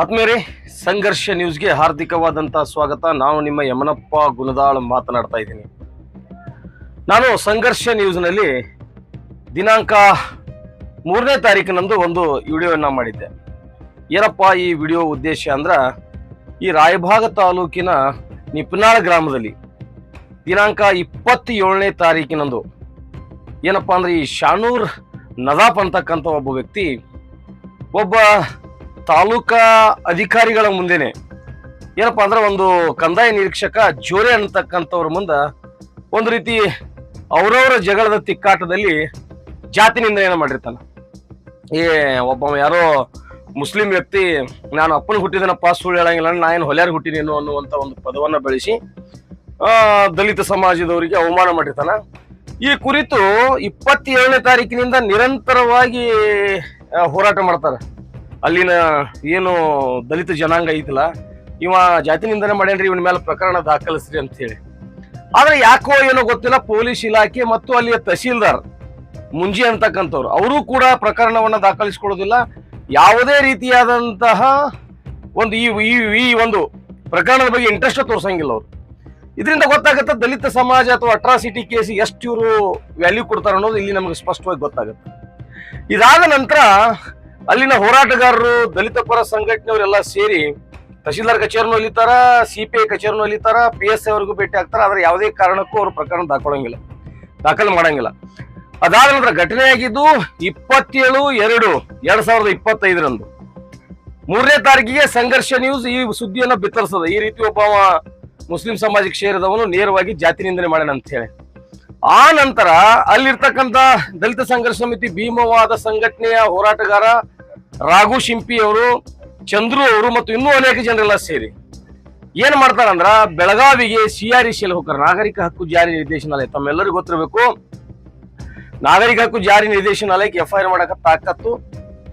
ಆತ್ಮೀಯರೇ, ಸಂಘರ್ಷ ನ್ಯೂಸ್ಗೆ ಹಾರ್ದಿಕವಾದಂಥ ಸ್ವಾಗತ. ನಾನು ನಿಮ್ಮ ಯಮನಪ್ಪ ಗುಣದಾಳ್ ಮಾತನಾಡ್ತಾ ಇದ್ದೀನಿ. ನಾನು ಸಂಘರ್ಷ ನ್ಯೂಸ್ನಲ್ಲಿ ದಿನಾಂಕ ಮೂರನೇ ತಾರೀಕಿನಂದು ಒಂದು ವಿಡಿಯೋವನ್ನು ಮಾಡಿದ್ದೆ. ಏನಪ್ಪ ಈ ವಿಡಿಯೋ ಉದ್ದೇಶ ಅಂದ್ರೆ, ಈ ರಾಯಭಾಗ ತಾಲೂಕಿನ ನಿಪ್ನಾಳ್ ಗ್ರಾಮದಲ್ಲಿ ದಿನಾಂಕ ಇಪ್ಪತ್ತೇಳನೇ ತಾರೀಕಿನಂದು ಏನಪ್ಪ ಅಂದ್ರೆ ಈ ಶಾನೂರ್ ನದಾಪ್ ಅಂತಕ್ಕಂಥ ಒಬ್ಬ ವ್ಯಕ್ತಿ, ಒಬ್ಬ ತಾಲೂಕಾ ಅಧಿಕಾರಿಗಳ ಮುಂದೆನೆ. ಏನಪ್ಪ ಅಂದ್ರೆ ಒಂದು ಕಂದಾಯ ನಿರೀಕ್ಷಕ ಜೋರೆ ಅಂತಕ್ಕಂಥವ್ರ ಮುಂದೆ ಒಂದು ರೀತಿ ಅವರವರ ಜಗಳದ ತಿಕ್ಕಾಟದಲ್ಲಿ ಜಾತಿ ಏನು ಮಾಡಿರ್ತಾನೆ. ಏ ಒಬ್ಬ ಯಾರೋ ಮುಸ್ಲಿಂ ವ್ಯಕ್ತಿ, ನಾನು ಅಪ್ಪನ ಹುಟ್ಟಿದನಪ್ಪ, ಸುಳ್ಳು ಹೇಳಂಗಿಲ್ಲ, ನಾ ಏನು ಹೊಲ್ಯಾರ ಹುಟ್ಟಿನೇನು ಅನ್ನುವಂಥ ಒಂದು ಪದವನ್ನು ಬೆಳೆಸಿ ದಲಿತ ಸಮಾಜದವರಿಗೆ ಅವಮಾನ ಮಾಡಿರ್ತಾನೆ. ಈ ಕುರಿತು ಇಪ್ಪತ್ತೇಳನೇ ತಾರೀಕಿನಿಂದ ನಿರಂತರವಾಗಿ ಹೋರಾಟ ಮಾಡ್ತಾರೆ. ಅಲ್ಲಿನ ಏನು ದಲಿತ ಜನಾಂಗ ಐತಲ್ಲ, ಇವ ಜಾತಿ ನಿಂದನೆ ಮಾಡ್ಯಾನ್ರಿ, ಇವನ ಮೇಲೆ ಪ್ರಕರಣ ದಾಖಲಿಸ್ರಿ ಅಂತ ಹೇಳಿ ಆದ್ರೆ ಯಾಕೋ ಏನೋ ಗೊತ್ತಿಲ್ಲ, ಪೊಲೀಸ್ ಇಲಾಖೆ ಮತ್ತು ಅಲ್ಲಿಯ ತಹಸೀಲ್ದಾರ್ ಮುಂಜಿ ಅಂತಕ್ಕಂಥವ್ರು, ಅವರು ಕೂಡ ಪ್ರಕರಣವನ್ನ ದಾಖಲಿಸಿಕೊಳ್ಳೋದಿಲ್ಲ. ಯಾವುದೇ ರೀತಿಯಾದಂತಹ ಒಂದು ಈ- ಈ ಒಂದು ಪ್ರಕರಣದ ಬಗ್ಗೆ ಇಂಟ್ರೆಸ್ಟ್ ತೋರ್ಸಂಗಿಲ್ಲ ಅವರು. ಇದರಿಂದ ಗೊತ್ತಾಗುತ್ತೆ ದಲಿತ ಸಮಾಜ ಅಥವಾ ಅಟ್ರಾಸಿಟಿ ಕೇಸ್ ಎಷ್ಟು ಇವರು ವ್ಯಾಲ್ಯೂ ಕೊಡ್ತಾರೆ ಅನ್ನೋದು ಇಲ್ಲಿ ನಮಗೆ ಸ್ಪಷ್ಟವಾಗಿ ಗೊತ್ತಾಗುತ್ತೆ. ಇದಾದ ನಂತರ ಅಲ್ಲಿನ ಹೋರಾಟಗಾರರು ದಲಿತ ಪರ ಸಂಘಟನೆಯವರೆಲ್ಲ ಸೇರಿ ತಹಶೀಲ್ದಾರ್ ಕಚೇರಿನೂ ಅಲಿತಾರ ಸಿ ಪಿ ಐ ಕಚೇರಿನೂ ಅಲಿತಾರ ಪಿ ಎಸ್ ಐ ಅವ್ರಿಗೂ ಭೇಟಿ ಆಗ್ತಾರೆ, ಆದ್ರೆ ಯಾವುದೇ ಕಾರಣಕ್ಕೂ ಅವರು ಪ್ರಕರಣ ದಾಖಲಂಗಿಲ್ಲ, ದಾಖಲು ಮಾಡಂಗಿಲ್ಲ. ಅದಾದ ನಂತರ ಘಟನೆ ಆಗಿದ್ದು ಇಪ್ಪತ್ತೇಳು ಎರಡು, ಎರಡ್ ಸಾವಿರದ ಇಪ್ಪತ್ತೈದರಂದು. ಮೂರನೇ ತಾರೀಕಿಗೆ ಸಂಘರ್ಷ ನ್ಯೂಸ್ ಈ ಸುದ್ದಿಯನ್ನು ಬಿತ್ತರಿಸದ ಈ ರೀತಿ ಒಬ್ಬ ಮುಸ್ಲಿಂ ಸಮಾಜಕ್ಕೆ ಸೇರಿದವನು ನೇರವಾಗಿ ಜಾತಿ ನಿಂದನೆ ಮಾಡ್ಯಾನ ಅಂತ ಹೇಳಿ ಆ ನಂತರ ಅಲ್ಲಿರ್ತಕ್ಕಂಥ ದಲಿತ ಸಂಘರ್ಷ ಸಮಿತಿ, ಭೀಮವಾದ ಸಂಘಟನೆಯ ಹೋರಾಟಗಾರ ರಾಘು ಶಿಂಪಿ ಅವರು, ಚಂದ್ರು ಅವರು ಮತ್ತು ಇನ್ನೂ ಅನೇಕ ಜನರೆಲ್ಲ ಸೇರಿ ಏನ್ ಮಾಡ್ತಾರಂದ್ರ ಬೆಳಗಾವಿಗೆ ಸಿ ಆರ್ ಇ ಹೋಗ್ತಾರೆ. ನಾಗರಿಕ ಹಕ್ಕು ಜಾರಿ ನಿರ್ದೇಶನಾಲಯ. ತಮ್ಮೆಲ್ಲರಿಗೂ ಗೊತ್ತಿರಬೇಕು, ನಾಗರಿಕ ಹಕ್ಕು ಜಾರಿ ನಿರ್ದೇಶನಾಲಯಕ್ಕೆ ಎಫ್ ಐ ಆರ್ ತಾಕತ್ತು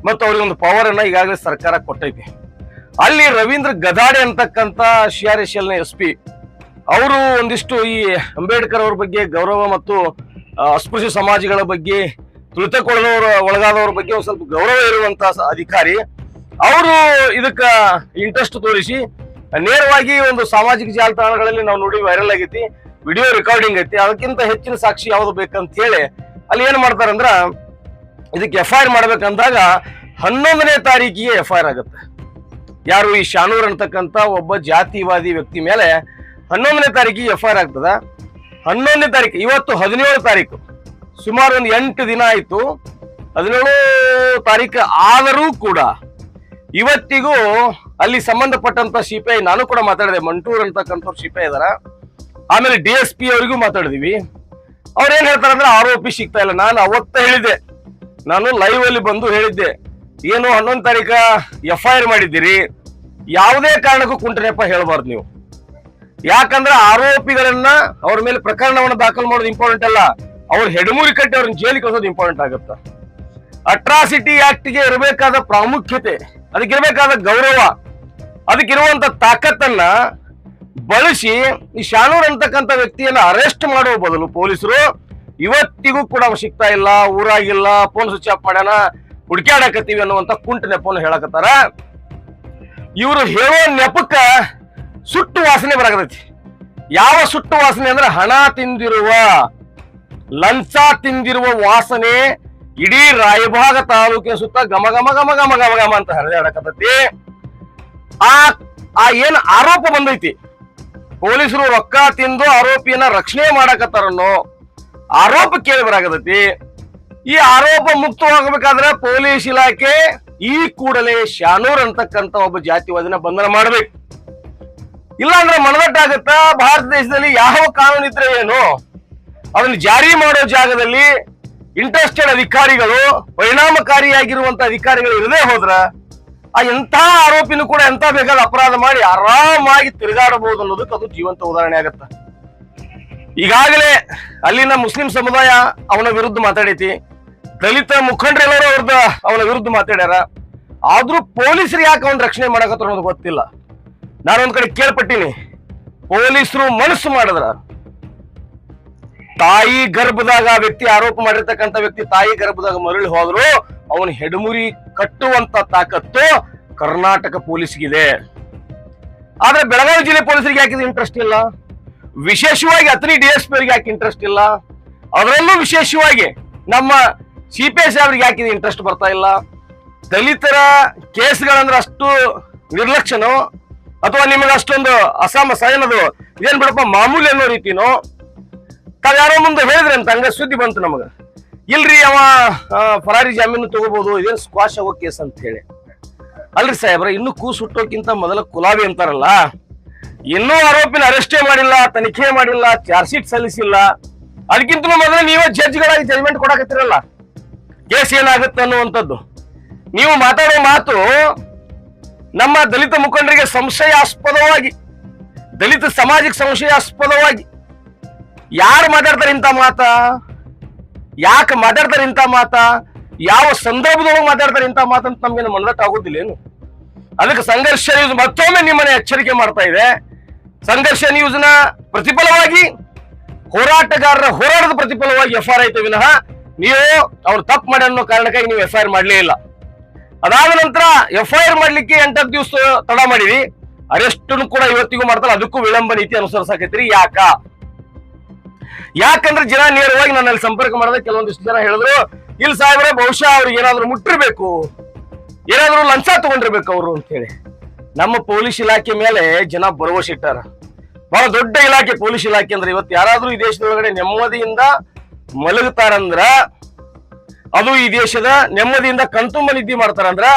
ಮತ್ತು ಅವ್ರಿಗೆ ಒಂದು ಪವರ್ ಅನ್ನ ಈಗಾಗಲೇ ಸರ್ಕಾರ ಕೊಟ್ಟೈತಿ. ಅಲ್ಲಿ ರವೀಂದ್ರ ಗದಾಡೆ ಅಂತಕ್ಕಂಥ ಸಿ ಆರ್ ಎಸ್ ಎಲ್ನ ಎಸ್ ಪಿ ಅವರು ಒಂದಿಷ್ಟು ಈ ಅಂಬೇಡ್ಕರ್ ಅವ್ರ ಬಗ್ಗೆ ಗೌರವ ಮತ್ತು ಅಸ್ಪೃಶ್ಯ ಸಮಾಜಗಳ ಬಗ್ಗೆ ತುಳಿತಕ್ಕೊಳದವರ ಒಳಗಾದವ್ರ ಬಗ್ಗೆ ಒಂದು ಸ್ವಲ್ಪ ಗೌರವ ಇರುವಂತ ಅಧಿಕಾರಿ. ಅವರು ಇದಕ್ಕ ಇಂಟ್ರೆಸ್ಟ್ ತೋರಿಸಿ, ನೇರವಾಗಿ ಒಂದು ಸಾಮಾಜಿಕ ಜಾಲತಾಣಗಳಲ್ಲಿ ನಾವು ನೋಡಿ ವೈರಲ್ ಆಗೈತಿ ವಿಡಿಯೋ ರೆಕಾರ್ಡಿಂಗ್ ಐತಿ, ಅದಕ್ಕಿಂತ ಹೆಚ್ಚಿನ ಸಾಕ್ಷಿ ಯಾವ್ದು ಬೇಕಂತ ಹೇಳಿ, ಅಲ್ಲಿ ಏನ್ ಮಾಡ್ತಾರಂದ್ರ ಇದಕ್ಕೆ ಎಫ್ ಐ ಆರ್ ಮಾಡ್ಬೇಕಂದಾಗ ಹನ್ನೊಂದನೇ ತಾರೀಕಿಗೆ ಎಫ್ ಐ ಆರ್ ಆಗುತ್ತೆ. ಯಾರು ಈ ಶಾನೂರ್ ಅಂತಕ್ಕಂಥ ಒಬ್ಬ ಜಾತಿವಾದಿ ವ್ಯಕ್ತಿ ಮೇಲೆ ಹನ್ನೊಂದನೇ ತಾರೀಕಿಗೆ ಎಫ್ ಐ ಆರ್ ಆಗ್ತದ. ಹನ್ನೊಂದನೇ ತಾರೀಕು, ಇವತ್ತು ಹದಿನೇಳು ತಾರೀಕು. ಸುಮಾರು ಒಂದು ಎಂಟು ದಿನ ಆಯ್ತು. ಹದಿನೇಳು ತಾರೀಕು ಆದರೂ ಕೂಡ ಇವತ್ತಿಗೂ ಅಲ್ಲಿ ಸಂಬಂಧಪಟ್ಟಂತ ಸಿಪಿಐ ನಾನು ಕೂಡ ಮಾತಾಡಿದೆ, ಮಂಟೂರ್ ಅಂತಕ್ಕಂಥವ್ರು ಸಿಪಿಐ ಇದಾರ. ಆಮೇಲೆ ಡಿ ಎಸ್ ಪಿ ಅವರಿಗೂ ಮಾತಾಡಿದೀವಿ. ಅವ್ರು ಏನ್ ಹೇಳ್ತಾರೆ ಅಂದ್ರೆ ಆರೋಪಿ ಸಿಗ್ತಾ ಇಲ್ಲ. ನಾನು ಅವತ್ತ ಹೇಳಿದ್ದೆ. ನಾನು ಲೈವ್ ಅಲ್ಲಿ ಬಂದು ಹೇಳಿದ್ದೆ. ಏನು ಹನ್ನೊಂದು ತಾರೀಕ ಎಫ್ ಐ ಆರ್ ಮಾಡಿದ್ದೀರಿ. ಯಾವುದೇ ಕಾರಣಕ್ಕೂ ಕುಂಟನೆಪ್ಪ ಹೇಳ್ಬಾರ್ದು ನೀವು. ಯಾಕಂದ್ರೆ ಆರೋಪಿಗಳನ್ನ ಅವ್ರ ಮೇಲೆ ಪ್ರಕರಣವನ್ನು ದಾಖಲು ಮಾಡೋದು ಇಂಪಾರ್ಟೆಂಟ್ ಅಲ್ಲ. ಅವ್ರ ಹೆಡಮೂರಿ ಕಟ್ಟಿ ಅವ್ರನ್ನ ಜೈಲಿಗೆ ಕಳಿಸೋದು ಇಂಪಾರ್ಟೆಂಟ್ ಆಗುತ್ತೆ. ಅಟ್ರಾಸಿಟಿ ಆಕ್ಟ್ಗೆ ಇರಬೇಕಾದ ಪ್ರಾಮುಖ್ಯತೆ ಅದಕ್ಕಿರಬೇಕಾದ ಗೌರವ ಅದಕ್ಕಿರುವಂತ ತಾಕತ್ತನ್ನ ಬಳಸಿ ಈ ಶಾನೂರ್ ಅಂತಕ್ಕಂಥ ವ್ಯಕ್ತಿಯನ್ನ ಅರೆಸ್ಟ್ ಮಾಡುವ ಬದಲು ಪೊಲೀಸರು ಇವತ್ತಿಗೂ ಕೂಡ ಅವ ಸಿಗ್ತಾ ಇಲ್ಲ, ಊರಾಗಿಲ್ಲ ಫೋನ್ ಸ್ವಿಚ್ ಆಫ್ ಮಾಡ್ಯಾನ, ಹುಡುಕ್ಯಾಡಕತ್ತೀವಿ ಅನ್ನುವಂತ ಕುಂಟ ನೆಪವನ್ನು ಹೇಳಕತ್ತಾರ. ಇವರು ಹೇಳೋ ನೆಪಕ್ಕ ಸುಟ್ಟು ವಾಸನೆ ಬರಾಕತೈತಿ ಯಾವ ಸುಟ್ಟು ವಾಸನೆ ಅಂದ್ರೆ ಹಣ ತಿಂದಿರುವ, ಲಂಚ ತಿಂದಿರುವ ವಾಸನೆ ಇಡೀ ರಾಯಭಾಗ ತಾಲೂಕಿನ ಸುತ್ತ ಗಮ ಗಮ ಗಮ ಗಮ ಗಮ ಗಮ ಅಂತ ಹರಿದಾಡಕತ್ತೈತಿ. ಆ ಆ ಏನ್ ಆರೋಪ ಬಂದೈತಿ? ಪೊಲೀಸರು ರೊಕ್ಕ ತಿಂದು ಆರೋಪಿಯನ್ನ ರಕ್ಷಣೆ ಮಾಡಕತ್ತಾರನ್ನೋ ಆರೋಪ ಕೇಳಿ ಬರಾಕತೈತಿ ಈ ಆರೋಪ ಮುಕ್ತವಾಗಬೇಕಾದ್ರೆ ಪೊಲೀಸ್ ಇಲಾಖೆ ಈ ಕೂಡಲೇ ಶಾನೂರ್ ಅಂತಕ್ಕಂಥ ಒಬ್ಬ ಜಾತಿವಾದಿನ ಬಂಧನ ಮಾಡ್ಬೇಕು. ಇಲ್ಲಾಂದ್ರೆ ಮನದಟ್ಟಾಗತ್ತ? ಭಾರತ ದೇಶದಲ್ಲಿ ಯಾವ ಕಾನೂನು ಇದ್ರೆ ಏನು? ಅದನ್ನು ಜಾರಿ ಮಾಡೋ ಜಾಗದಲ್ಲಿ ಇಂಟ್ರೆಸ್ಟೆಡ್ ಅಧಿಕಾರಿಗಳು, ಪರಿಣಾಮಕಾರಿಯಾಗಿರುವಂತ ಅಧಿಕಾರಿಗಳು ಇರದೇ ಹೋದ್ರ ಆ ಎಂಥ ಆರೋಪಿನೂ ಕೂಡ ಎಂತ ಬೇಕಾದ ಅಪರಾಧ ಮಾಡಿ ಆರಾಮಾಗಿ ತಿರುಗಾಡಬಹುದು ಅನ್ನೋದಕ್ಕೆ ಅದು ಜೀವಂತ ಉದಾಹರಣೆ ಆಗತ್ತ. ಈಗಾಗಲೇ ಅಲ್ಲಿನ ಮುಸ್ಲಿಂ ಸಮುದಾಯ ಅವನ ವಿರುದ್ಧ ಮಾತಾಡೈತಿ. ದಲಿತ ಮುಖಂಡರೆಲ್ಲರೂ ಅವ್ರದ್ದು ಅವನ ವಿರುದ್ಧ ಮಾತಾಡ್ಯಾರ. ಆದ್ರೂ ಪೊಲೀಸರು ಯಾಕೆ ಅವನ ರಕ್ಷಣೆ ಮಾಡಕತ್ತಾರ ಅನ್ನೋದು ಗೊತ್ತಿಲ್ಲ. ನಾನೊಂದ್ ಕಡೆ ಕೇಳ್ಪಟ್ಟಿನಿ. ಪೊಲೀಸರು ಮನಸ್ಸು ಮಾಡಿದ್ರ. ತಾಯಿ ಗರ್ಭದಾಗ ವ್ಯಕ್ತಿ ಆರೋಪ ಮಾಡಿರ್ತಕ್ಕಂಥ ವ್ಯಕ್ತಿ ತಾಯಿ ಗರ್ಭದಾಗ ಮರಳಿ ಹೋದ್ರು, ಅವನ ಹೆಡಮುರಿ ಕಟ್ಟುವಂತ ತಾಕತ್ತು ಕರ್ನಾಟಕ ಪೊಲೀಸ್ಗಿದೆ. ಆದ್ರೆ ಬೆಳಗಾವಿ ಜಿಲ್ಲೆ ಪೊಲೀಸರಿಗೆ ಯಾಕೆ ಇಂಟ್ರೆಸ್ಟ್ ಇಲ್ಲ? ವಿಶೇಷವಾಗಿ ಅತನಿ ಡಿ ಎಸ್ ಪಿ ಅವರಿಗೆ ಯಾಕೆ ಇಂಟ್ರೆಸ್ಟ್ ಇಲ್ಲ? ಅದರಲ್ಲೂ ವಿಶೇಷವಾಗಿ ನಮ್ಮ ಸಿ ಪಿ ಎಸ್ ಅವರಿಗೆ ಯಾಕೆ ಇಂಟ್ರೆಸ್ಟ್ ಬರ್ತಾ ಇಲ್ಲ? ದಲಿತರ ಕೇಸ್ಗಳಂದ್ರೆ ಅಷ್ಟು ನಿರ್ಲಕ್ಷ್ಯನೋ ಅಥವಾ ನಿಮಗೆ ಅಷ್ಟೊಂದು ಅಸಾಮಸ ಏನದು ಏನ್ ಬಿಡಪ್ಪ, ಮಾಮೂಲಿ ಅನ್ನೋ ರೀತಿನೋ? ತಾವ್ ಮುಂದೆ ಹೇಳಿದ್ರೆ ಅಂತ ಹಂಗ ಸುದ್ದಿ ಬಂತು ನಮಗ. ಇಲ್ರಿ ಅವ ಫರಾರಿ ಜಾಮೀನು ತಗೋಬಹುದು ಇದೇನ್ ಸ್ಕ್ವಾಶ್ ಆಗೋ ಕೇಸ್ ಅಂತ ಹೇಳಿ. ಅಲ್ರಿ ಸಾಹೇಬ್ರ, ಇನ್ನು ಕೂಸು ಹುಟ್ಟೋಕ್ಕಿಂತ ಮೊದಲ ಕುಲಾವಿ ಅಂತಾರಲ್ಲ? ಇನ್ನೂ ಆರೋಪಿನ ಅರೆಸ್ಟೇ ಮಾಡಿಲ್ಲ, ತನಿಖೆ ಮಾಡಿಲ್ಲ ಚಾರ್ಜ್ ಶೀಟ್ ಸಲ್ಲಿಸಿಲ್ಲ. ಅದಕ್ಕಿಂತ ಮೊದಲು ನೀವೇ ಜಡ್ಜ್ಗಳಾಗಿ ಜಜ್ಮೆಂಟ್ ಕೊಡಕತ್ತಿರಲ್ಲ. ಕೇಸ್ ಏನಾಗುತ್ತೆ ಅನ್ನುವಂಥದ್ದು. ನೀವು ಮಾತಾಡೋ ಮಾತು ನಮ್ಮ ದಲಿತ ಮುಖಂಡರಿಗೆ ಸಂಶಯಾಸ್ಪದವಾಗಿ, ದಲಿತ ಸಮಾಜಕ್ಕೆ ಸಂಶಯಾಸ್ಪದವಾಗಿ, ಯಾರು ಮಾತಾಡ್ತಾರೆ ಇಂಥ ಮಾತ? ಯಾಕೆ ಮಾತಾಡ್ತಾರೆ ಇಂಥ ಮಾತ? ಯಾವ ಸಂದರ್ಭದೊಳಗೆ ಮಾತಾಡ್ತಾರೆ ಇಂಥ ಮಾತಂತ ನಮ್ಗೇನು ಮನದಟ್ಟು ಆಗೋದಿಲ್ಲ ಏನು? ಅದಕ್ಕೆ ಸಂಘರ್ಷ ನ್ಯೂಸ್ ಮತ್ತೊಮ್ಮೆ ನಿಮ್ಮನ್ನ ಎಚ್ಚರಿಕೆ ಮಾಡ್ತಾ ಇದೆ. ಸಂಘರ್ಷ ನ್ಯೂಸ್ನ ಪ್ರತಿಫಲವಾಗಿ, ಹೋರಾಟಗಾರರ ಹೋರಾಟದ ಪ್ರತಿಫಲವಾಗಿ ಎಫ್ ಆರ್ ಐತೆ ವಿನಃ ನೀವು ಅವ್ರು ತಪ್ಪು ಮಾಡಿ ಅನ್ನೋ ಕಾರಣಕ್ಕಾಗಿ ನೀವು ಎಫ್ ಐ ಆರ್ ಮಾಡಲೇ ಇಲ್ಲ. ಅದಾದ ನಂತರ ಎಫ್ ಐ ಆರ್ ಮಾಡ್ಲಿಕ್ಕೆ ಎಂಟತ್ತು ದಿವಸ ತಡ ಮಾಡಿವಿ ಅರೆಸ್ಟ್ ಕೂಡ ಇವತ್ತಿಗೂ ಮಾಡ್ತಾರೆ. ಅದಕ್ಕೂ ವಿಳಂಬ ನೀತಿ ಅನುಸರಿಸಾಕೈತ್ರಿ. ಯಾಕ? ಯಾಕಂದ್ರೆ ಜನ ನೇರವಾಗಿ ನನ್ನಲ್ಲಿ ಸಂಪರ್ಕ ಮಾಡಿದ್ರೆ ಕೆಲವೊಂದಿಷ್ಟು ಜನ ಹೇಳಿದ್ರು, ಇಲ್ಲಿ ಸಾಹೇಬ್ರೆ, ಬಹುಶಃ ಅವ್ರಿಗೆ ಏನಾದ್ರು ಮುಟ್ಟಿರ್ಬೇಕು. ಏನಾದ್ರು ಲಂಚ ತಗೊಂಡಿರ್ಬೇಕು ಅವರು ಅಂತ ಹೇಳಿ ನಮ್ಮ ಪೊಲೀಸ್ ಇಲಾಖೆ ಮೇಲೆ ಜನ ಭರವಸೆ ಇಟ್ಟಾರ. ಬಹಳ ದೊಡ್ಡ ಇಲಾಖೆ, ಪೊಲೀಸ್ ಇಲಾಖೆ ಅಂದ್ರೆ ಇವತ್ತು ಯಾರಾದ್ರೂ ಈ ದೇಶದೊಳಗಡೆ ನೆಮ್ಮದಿಯಿಂದ ಮಲಗುತ್ತಾರಂದ್ರ ಅದು ಈ ದೇಶದ ನೆಮ್ಮದಿಯಿಂದ ಕಣ್ತುಂಬ ನಿದ್ದೆ ಮಾಡ್ತಾರಂದ್ರ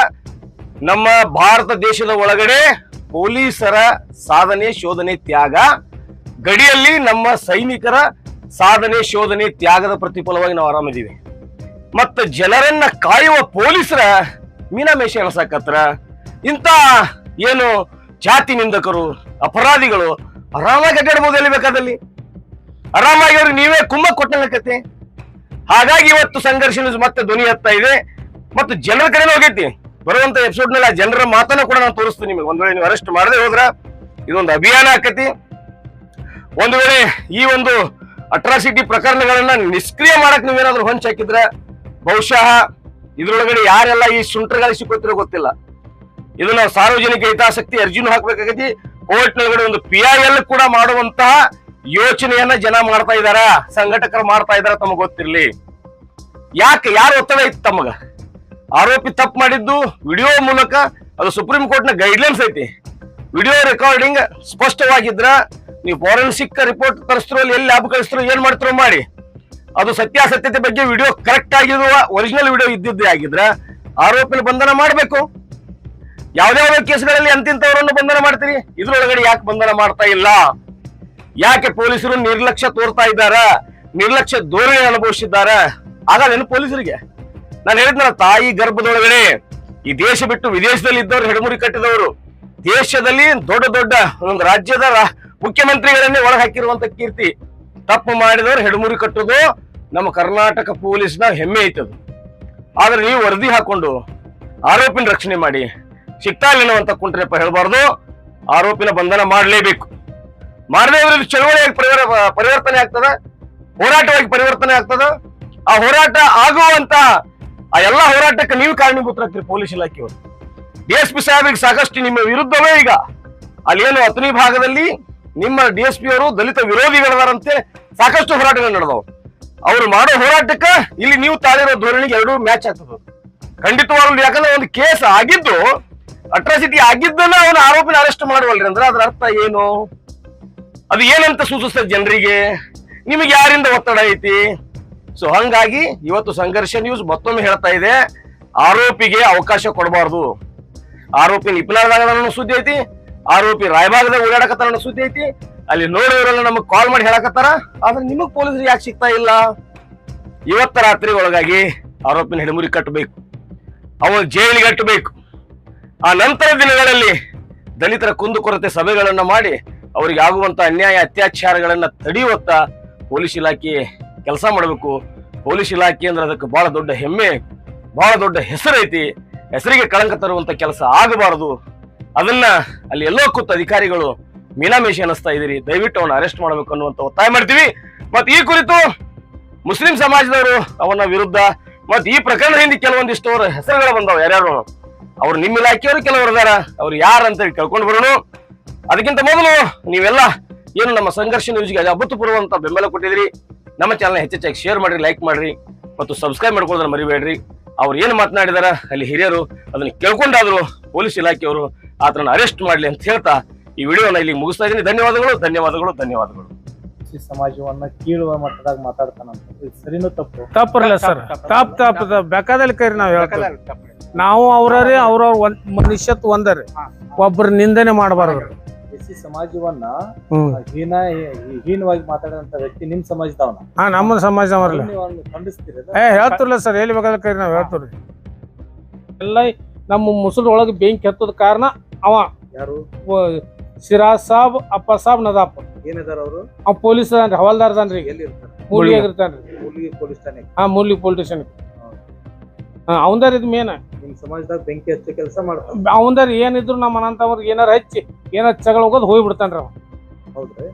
ನಮ್ಮ ಭಾರತ ದೇಶದ ಒಳಗಡೆ ಪೊಲೀಸರ ಸಾಧನೆ, ಶೋಧನೆ, ತ್ಯಾಗ, ಗಡಿಯಲ್ಲಿ ನಮ್ಮ ಸೈನಿಕರ ಸಾಧನೆ, ಶೋಧನೆ, ತ್ಯಾಗದ ಪ್ರತಿಫಲವಾಗಿ ನಾವು ಆರಾಮಿದ್ದೀವಿ. ಮತ್ತ ಜನರನ್ನ ಕಾಯುವ ಪೊಲೀಸರ ಮೀನಾಮೇಷ ಎಣಸಾಕತ್ರ ಇಂಥ ಏನು ಜಾತಿ ನಿಂದಕರು, ಅಪರಾಧಿಗಳು ಆರಾಮಾಗಿ ಅಡ್ಡಾಡ್ಬೋದು ಎಲ್ಲಿ ಬೇಕಾದಲ್ಲಿ? ಆರಾಮಾಗಿ ಅವ್ರಿಗೆ ನೀವೇ ಕುಮ್ಮ ಕೊಟ್ಟಂಗಕತೆ ಹಾಗಾಗಿ ಇವತ್ತು ಸಂಘರ್ಷ ನ್ಯೂಸ್ ಮತ್ತೆ ಧ್ವನಿ ಎತ್ತಾ ಇದೆ. ಮತ್ತು ಜನರ ಕಡೆನೂ ಹೋಗೈತಿ. ಬರುವಂತ ಎಪಿಸೋಡ್ನಲ್ಲಿ ಆ ಜನರ ಮಾತನ್ನ ಕೂಡ ನಾನು ತೋರಿಸ್ತೀನಿ ನಿಮಗೆ. ಒಂದ್ ವೇಳೆ ನೀವು ಅರೆಸ್ಟ್ ಮಾಡದೆ ಹೋದ್ರ ಇದೊಂದು ಅಭಿಯಾನ ಆಕತಿ. ಒಂದು ವೇಳೆ ಈ ಒಂದು ಅಟ್ರಾಸಿಟಿ ಪ್ರಕರಣಗಳನ್ನ ನಿಷ್ಕ್ರಿಯ ಮಾಡಕ್ ನೀವೇನಾದ್ರೂ ಹೊಂಚ್ ಹಾಕಿದ್ರೆ, ಬಹುಶಃ ಇದ್ರೊಳಗಡೆ ಯಾರೆಲ್ಲ ಈ ಸುಂಟ್ರಗಾಳಿ ಸಿಕ್ಕೋತಿರೋ ಗೊತ್ತಿಲ್ಲ. ಇದನ್ನ ಸಾರ್ವಜನಿಕ ಹಿತಾಸಕ್ತಿ ಅರ್ಜಿನೂ ಹಾಕ್ಬೇಕಾಗೈತಿ. ಕೋರ್ಟ್ ನೊಳಗಡೆ ಒಂದು ಪಿ ಐ ಎಲ್ ಕೂಡ ಮಾಡುವಂತಹ ಯೋಚನೆಯನ್ನ ಜನ ಮಾಡ್ತಾ ಇದಾರ? ಸಂಘಟಕರು ಮಾಡ್ತಾ ಇದಾರ ತಮಗ್ ಗೊತ್ತಿರ್ಲಿ. ಯಾಕೆ? ಯಾರು ಒತ್ತಡ ಇತ್ತು ತಮಗ? ಆರೋಪಿ ತಪ್ಪು ಮಾಡಿದ್ದು ವಿಡಿಯೋ ಮೂಲಕ ಅದು ಸುಪ್ರೀಂ ಕೋರ್ಟ್ನ ಗೈಡ್ಲೈನ್ಸ್ ಐತಿ. ವಿಡಿಯೋ ರೆಕಾರ್ಡಿಂಗ್ ಸ್ಪಷ್ಟವಾಗಿದ್ರ ನೀವು ಫಾರೆನ್ಸಿಕ್ ರಿಪೋರ್ಟ್ ತರಿಸ್ತಿರೋ ಎಲ್ಲಿ ಲ್ಯಾಬ್ ಕಳಿಸ್ತಿರೋ ಏನ್ ಮಾಡ್ತಿರೋ ಮಾಡಿ. ಅದು ಸತ್ಯಾಸತ್ಯತೆ ಬಗ್ಗೆ ವಿಡಿಯೋ ಕರೆಕ್ಟ್ ಆಗಿರುವ ಒರಿಜಿನಲ್ ವಿಡಿಯೋ ಇದ್ದಿದ್ದೇ ಆಗಿದ್ರ ಆರೋಪಿನ ಬಂಧನ ಮಾಡಬೇಕು. ಯಾವ್ದಾವ ಕೇಸ್ಗಳಲ್ಲಿ ಅಂತಿಂತವರನ್ನು ಬಂಧನ ಮಾಡ್ತೀರಿ? ಇದ್ರೊಳಗಡೆ ಯಾಕೆ ಬಂಧನ ಮಾಡ್ತಾ ಇಲ್ಲ? ಯಾಕೆ ಪೊಲೀಸರು ನಿರ್ಲಕ್ಷ್ಯ ತೋರ್ತಾ ಇದ್ದಾರ? ನಿರ್ಲಕ್ಷ್ಯ ಧೋರಣೆ ಅನುಭವಿಸಿದ್ದಾರ? ಆಗಲ್ಲೇನು ಪೊಲೀಸರಿಗೆ. ನಾನು ಹೇಳಿದ್ನ ತಾಯಿ ಗರ್ಭದೊಳಗಡೆ ಈ ದೇಶ ಬಿಟ್ಟು ವಿದೇಶದಲ್ಲಿ ಇದ್ದವರು ಹೆಡಮುರಿ ಕಟ್ಟಿದವರು. ದೇಶದಲ್ಲಿ ದೊಡ್ಡ ದೊಡ್ಡ ಒಂದು ರಾಜ್ಯದ ಮುಖ್ಯಮಂತ್ರಿಗಳನ್ನೇ ಒಳಗೆ ಹಾಕಿರುವಂತ ಕೀರ್ತಿ. ತಪ್ಪು ಮಾಡಿದವರು ಹೆಡಮುರಿ ಕಟ್ಟೋದು, ನಮ್ಮ ಕರ್ನಾಟಕ ಪೊಲೀಸ್ನ ಹೆಮ್ಮೆ ಐತದು. ಆದ್ರೆ ನೀವು ವರದಿ ಹಾಕೊಂಡು ಆರೋಪಿನ ರಕ್ಷಣೆ ಮಾಡಿ ಸಿಕ್ತಾ ಇಲ್ಲ ಅಂತ ಕುಂಟ್ರೆಪ್ಪ ಹೇಳ್ಬಾರ್ದು. ಆರೋಪಿನ ಬಂಧನ ಮಾಡಲೇಬೇಕು. ಇದು ಚಳವಳಿಯಾಗಿ ಪರಿವರ್- ಪರಿವರ್ತನೆ ಆಗ್ತದ, ಹೋರಾಟವಾಗಿ ಪರಿವರ್ತನೆ ಆಗ್ತದ. ಆ ಹೋರಾಟ ಆಗುವಂತ, ಆ ಎಲ್ಲಾ ಹೋರಾಟಕ್ಕೆ ನೀವು ಕಾರಣೀಭೂತರಾಗ್ತೀರಿ ಪೊಲೀಸ್ ಇಲಾಖೆಯವರು. ಡಿ ಎಸ್ ಪಿ ಸಾಹೇಬ್ರಿಗೆ ಸಾಕಷ್ಟು ನಿಮ್ಮ ವಿರುದ್ಧವೇ ಈಗ. ಅಲ್ಲೇನು ಅತನಿ ಭಾಗದಲ್ಲಿ ನಿಮ್ಮ ಡಿ ಎಸ್ ಪಿ ಅವರು ದಲಿತ ವಿರೋಧಿಗಳದಾರಂತೆ ಸಾಕಷ್ಟು ಹೋರಾಟಗಳು ನಡೆದವು. ಅವ್ರು ಮಾಡೋ ಹೋರಾಟಕ್ಕೆ ಇಲ್ಲಿ ನೀವು ತಾಳಿರೋ ಧೋರಣೆಗೆ ಎರಡೂ ಮ್ಯಾಚ್ ಆಗ್ತದೆ. ಖಂಡಿತವಾಗ್ಲೂ ಯಾಕಂದ್ರೆ ಒಂದು ಕೇಸ್ ಆಗಿದ್ದು, ಅಟ್ರಾಸಿಟಿ ಆಗಿದ್ದನ್ನ ಅವನ ಆರೋಪಿನ ಅರೆಸ್ಟ್ ಮಾಡುವಲ್ರಿ ಅಂದ್ರೆ ಅದ್ರ ಅರ್ಥ ಏನು? ಅದು ಏನಂತ ಸೂಚಿಸ್ತದೆ ಜನರಿಗೆ? ನಿಮಗೆ ಯಾರಿಂದ ಒತ್ತಡ ಐತಿ? ಸೊ ಹಂಗಾಗಿ ಇವತ್ತು ಸಂಘರ್ಷ ನ್ಯೂಸ್ ಮತ್ತೊಮ್ಮೆ ಹೇಳ್ತಾ ಇದೆ. ಆರೋಪಿಗೆ ಅವಕಾಶ ಕೊಡಬಾರ್ದು. ಆರೋಪಿ ನಿಪುಣರಾಗ ಅನ್ನೋ ಸುದ್ದಿ ಐತಿ, ಆರೋಪಿ ರಾಯಭಾಗದಾಗ ಓಡಾಡಕತ್ತಾರ ಅನ್ನೋ ಸುದ್ದಿ ಐತಿ. ಅಲ್ಲಿ ನೋಡೋರೆಲ್ಲ ನಮಗ್ ಕಾಲ್ ಮಾಡಿ ಹೇಳಕತ್ತಾರ, ಆದ್ರೆ ನಿಮಗ್ ಪೊಲೀಸರು ಯಾಕೆ ಸಿಗ್ತಾ ಇಲ್ಲ? ಇವತ್ತ ರಾತ್ರಿ ಒಳಗಾಗಿ ಆರೋಪಿನ ಹಿಡಿಮುರಿ ಕಟ್ಟಬೇಕು. ಅವನು ಜೈಲಿಗೆ ಕಟ್ಟಬೇಕು. ಆ ನಂತರ ದಿನಗಳಲ್ಲಿ ದಲಿತರ ಕುಂದುಕೊರತೆ ಸಭೆಗಳನ್ನು ಮಾಡಿ ಅವರಿಗೆ ಆಗುವಂತ ಅನ್ಯಾಯ ಅತ್ಯಾಚಾರಗಳನ್ನ ತಡೆಯುವತ್ತ ಪೊಲೀಸ್ ಇಲಾಖೆ ಕೆಲಸ ಮಾಡಬೇಕು. ಪೊಲೀಸ್ ಇಲಾಖೆ ಅಂದ್ರೆ ಅದಕ್ಕೆ ಬಹಳ ದೊಡ್ಡ ಹೆಮ್ಮೆ, ಬಹಳ ದೊಡ್ಡ ಹೆಸರೈತಿ. ಹೆಸರಿಗೆ ಕಳಂಕ ತರುವಂತ ಕೆಲಸ ಆಗಬಾರದು. ಅದನ್ನ ಅಲ್ಲಿ ಎಲ್ಲೋ ಕೂತ ಅಧಿಕಾರಿಗಳು ಮೀನಾಮೇಷಿ ಅನ್ನಿಸ್ತಾ ಇದೀರಿ ದಯವಿಟ್ಟು ಅವನ್ನ ಅರೆಸ್ಟ್ ಮಾಡಬೇಕು ಅನ್ನುವಂತ ಒತ್ತಾಯ ಮಾಡ್ತೀವಿ. ಮತ್ತೆ ಈ ಕುರಿತು ಮುಸ್ಲಿಂ ಸಮಾಜದವರು ಅವನ ವಿರುದ್ಧ ಮತ್ತೆ ಈ ಪ್ರಕರಣ ಹಿಂದೆ ಕೆಲವೊಂದಿಷ್ಟು ಅವರ ಹೆಸರುಗಳು ಬಂದಾವ. ಯಾರ್ಯಾರು? ಅವ್ರು ನಿಮ್ಮ ಇಲಾಖೆಯವರು ಕೆಲವರು ಅದಾರ ಅವ್ರು ಯಾರು ಅಂತ ಹೇಳಿ ಕೇಳ್ಕೊಂಡು ಬರೋಣ. ಅದಕ್ಕಿಂತ ಮೊದಲು ನೀವೆಲ್ಲ ಏನು ನಮ್ಮ ಸಂಘರ್ಷ ನ್ಯೂಸ್ಗೆ ಅಭೂತಪೂರ್ವಂತ ಬೆಂಬಲ ಕೊಟ್ಟಿದ್ರಿ ನಮ್ಮ ಚಾನಲ್ ಹೆಚ್ಚೆಚ್ಚಾಗಿ ಶೇರ್ ಮಾಡ್ರಿ ಲೈಕ್ ಮಾಡ್ರಿ ಮತ್ತು ಸಬ್ಸ್ಕ್ರೈಬ್ ಮಾಡ್ಕೊಳ್ಳೋದನ್ನ ಮರಿಬೇಡ್ರಿ. ಅವ್ರು ಏನು ಮಾತನಾಡಿದಾರ ಅಲ್ಲಿ ಹಿರಿಯರು ಅದನ್ನ ಕೇಳ್ಕೊಂಡಾದ್ರು ಪೊಲೀಸ್ ಇಲಾಖೆಯವರು ಆತನ ಅರೆಸ್ಟ್ ಮಾಡಲಿ ಅಂತ ಹೇಳ್ತಾ ಈ ವಿಡಿಯೋನ ಇಲ್ಲಿ ಮುಗಿಸ್ತಾ ಇದ್ದೀನಿ. ಧನ್ಯವಾದಗಳು ಧನ್ಯವಾದಗಳು ಧನ್ಯವಾದಗಳು. ಈ ಸಮಾಜವನ್ನ ಕೀಳುವ ಮಟ್ಟದಾಗ ಮಾತಾಡ್ತಾನಂತ. ಇದು ಸರಿನೂ ತಪ್ಪು. ತಪ್ಪರಲ್ಲ ಸರ್. ತಾಪ್ ತಾಪ್ ಬೇಕಾದಲ್ಲಿ ಕೈರಿ ನಾವು ಹೇಳ್ತೀವಿ. ನಾವು ಅವ್ರೇ ಅವ್ರವ್ರ ಒಂದ್ ಮನುಷ್ಯತ್ ಒಂದರಿ. ಒಬ್ರ ನಿಂದನೆ ಮಾಡಬಾರ್ದು. ಎಸ್ ಸಿ ಸಮಾಜವನ್ನ ಹ್ಮ್. ಹೀನ ಹೀನವಾಗಿ ಮಾತಾಡಿದಂತ ವ್ಯಕ್ತಿ ನಿಮ್ ಸಮಾಜದವನ? ಹಾ ನಮ್ಮ ಸಮಾಜ ಅವರಲ್ಲ ನೀವು ಅವ್ನ ಖಂಡಿಸ್ತೀರ ಏ ಹೇಳ್ತಿರ್ಲ ಸರ್ ಎಲ್ಲಿ ಬೇಕಾದ್ರೆ ನಾವು ನಾವ್ ಹೇಳ್ತೀವ್ರಿ ಎಲ್ಲ ನಮ್ಮ ಮುಸುಲ್ ಒಳಗೆ ಬೆಂಕಿ ಹತ್ತದ ಕಾರಣ ಅವ ಯಾರು? ಸಿರಾಜ್ ಸಾಬ್ ಅಪ್ಪ ಸಾಬ್ ನದಾಪ್. ಏನಿದಾರ ಅವರು? ಅವ್ ಪೊಲೀಸ್ ಅದಾನ್ರಿ ಹವಾಲ್ದಾರ್ ಅದಾನ್ರಿ. ಈಗ ಎಲ್ಲಿ ಇರ್ತಾರೆ ಮೂಲಿಯಾಗ ಇರ್ತಾನ್ರಿ ಹುಡುಗಿ ಪೊಲೀಸ್ ಠಾಣೆ ಹಾ ಮೂಲಿ ಪೊಲೀಸ್ ಸ್ಟೇಷನ್ ಹಾ ಅವಂದಾರ ಇದು ಮೇನ್ ನಿಮ್ ಸಮಾಜದಾಗ ಬೆಂಕಿ ಹಚ್ಚಿ ಕೆಲಸ ಮಾಡ್ತಾರ ಅವಂದಾರ ಏನಿದ್ರು ನಮ್ಮ ಅನಂತವ್ರಿಗೆ ಏನಾರ ಹಚ್ಚಿ ಏನಾರ ಚಗಳ ಹೋಗೋದು ಹೋಗಿ ಬಿಡ್ತಾನ್ರಿ ಅವ. ಹೌದ್ರಿ.